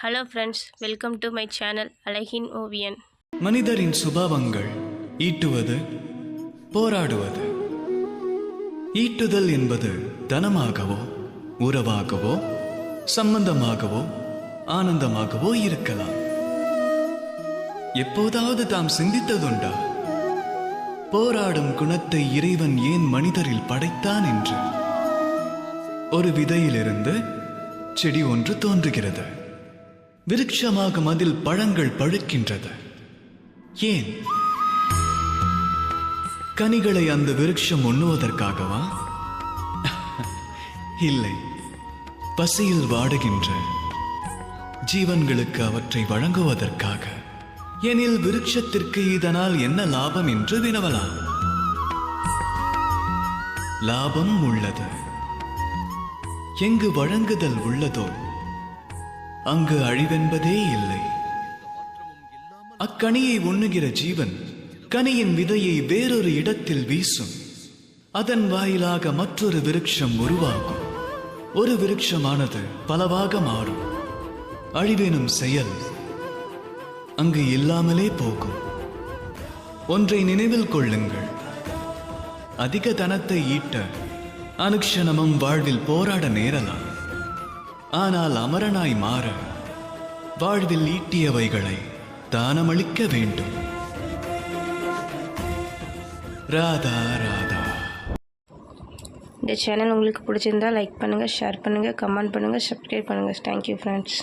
Hello friends welcome to my channel அழகின் ஓவியன் மனிதரின் சுபாவங்கள் ஈட்டுவது போராடுவது. ஈட்டுதல் என்பது தனமாகவோ உறவாகவோ சம்பந்தமாகவோ ஆனந்தமாகவோ இருக்கலாம். எப்போதாவது தாம் சிந்தித்ததுண்டா? போராடும் குணத்தை இறைவன் ஏன் மனிதரில் படைத்தான் என்று? ஒரு விதையிலிருந்து செடி ஒன்று தோன்றுகிறது. விருட்சமாகும் அதில் பழங்கள் பழுக்கின்றது. ஏன்? கனிகளை அந்த விருட்சம் உண்ணுவதற்காகவா? இல்லை. பசியில் வாடுகின்ற ஜீவன்களுக்கு அவற்றை வழங்குவதற்காக. எனில் விருட்சத்திற்கு இதனால் என்ன லாபம் என்று வினவலாம். லாபம் உள்ளது. எங்கு வழங்குதல் உள்ளதோ அங்கு அழிவென்பதே இல்லை. அக்கனியை உண்ணுகிற ஜீவன் கனியின் விதையை வேறொரு இடத்தில் வீசும். அதன் வாயிலாக மற்றொரு விருட்சம் உருவாகும். ஒரு விருட்சமானது பலவாக மாறும். அழிவெனும் செயல் அங்கு இல்லாமலே போகும். ஒன்றை நினைவில் கொள்ளுங்கள். அதிக தனத்தை ஈட்ட அனுக்ஷணமும் வாழ்வில் போராட நேரலாம். ஆனால் அமரனாய் மாற வாழ்வில் ஈட்டியவைகளை தானமளிக்க வேண்டும். ராதா ராதா. இந்த சேனல் உங்களுக்கு பிடிச்சிருந்தா லைக் பண்ணுங்கள் ஷேர் பண்ணுங்கள் கமெண்ட் பண்ணுங்கள் சப்ஸ்கிரைப் பண்ணுங்கள் தேங்க்யூ ஃப்ரெண்ட்ஸ்